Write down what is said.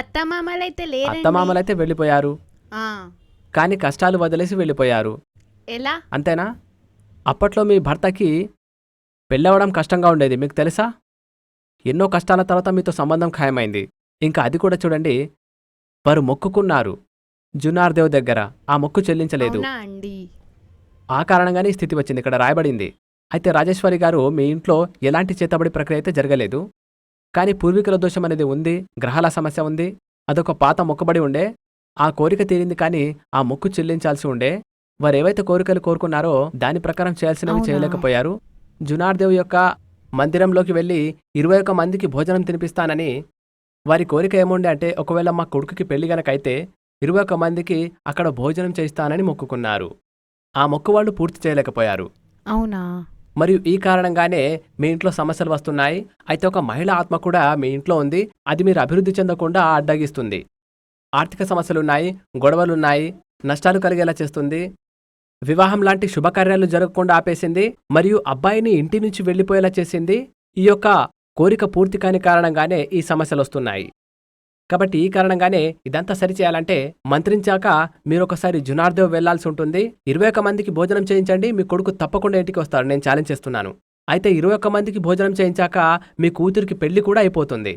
అత్తమామలైతే అత్తమామలైతే వెళ్ళిపోయారు. కానీ కష్టాలు వదిలేసి వెళ్ళిపోయారు. ఎలా? అంతేనా? అప్పట్లో మీ భర్తకి పెళ్ళవడం కష్టంగా ఉండేది. మీకు తెలుసా? ఎన్నో కష్టాల తర్వాత మీతో సంబంధం ఖాయమైంది. ఇంకా అది కూడా చూడండి. వారు మొక్కుకున్నారు. జునార్దేవ్ దగ్గర. ఆ మొక్కు చెల్లించలేదు. ఆ కారణంగానే ఈ స్థితి వచ్చింది. ఇక్కడ రాయబడింది. అయితే రాజేశ్వరి గారు మీ ఇంట్లో ఎలాంటి చేతబడి ప్రక్రియ అయితే జరగలేదు. కానీ పూర్వీకుల దోషం అనేది ఉంది గ్రహాల సమస్య ఉంది అదొక పాత మొక్కబడి ఉండే ఆ కోరిక తీరింది కానీ ఆ మొక్కు చెల్లించాల్సి ఉండే. వారు ఏవైతే కోరికలు కోరుకున్నారో దాని ప్రకారం చేయాల్సినవి? చేయలేకపోయారు. జునార్దేవ్ యొక్క మందిరంలోకి వెళ్ళి ఇరవై ఒక్క మందికి భోజనం తినిపిస్తానని వారి కోరిక ఏముండే అంటే ఒకవేళ మా కొడుకుకి పెళ్ళి గనకైతే ఇరవై ఒక్క మందికి అక్కడ భోజనం చేయిస్తానని మొక్కుకున్నారు. ఆ మొక్కు వాళ్ళు పూర్తి చేయలేకపోయారు. అవునా? మరియు ఈ కారణంగానే మీ ఇంట్లో సమస్యలు వస్తున్నాయి. అయితే ఒక మహిళ ఆత్మ కూడా మీ ఇంట్లో ఉంది. అది మీరు అభివృద్ధి చెందకుండా అడ్డగిస్తుంది. ఆర్థిక సమస్యలున్నాయి గొడవలున్నాయి నష్టాలు కలిగేలా చేస్తుంది. వివాహం లాంటి శుభకార్యాలు జరగకుండా ఆపేసింది మరియు అబ్బాయిని ఇంటి నుంచి వెళ్ళిపోయేలా చేసింది. ఈ యొక్క కోరిక పూర్తి కాని కారణంగానే ఈ సమస్యలు వస్తున్నాయి. కాబట్టి ఈ కారణంగానే ఇదంతా సరిచేయాలంటే మంత్రించాక మీరు ఒకసారి జునార్దేవ్ వెళ్ళాల్సి ఉంటుంది. ఇరవై ఒక్క మందికి భోజనం చేయించండి. మీ కొడుకు తప్పకుండా ఇంటికి వస్తాడు. నేను ఛాలెంజ్ చేస్తున్నాను. అయితే ఇరవై ఒక్క మందికి భోజనం చేయించాక మీ కూతురికి పెళ్ళి కూడా అయిపోతుంది.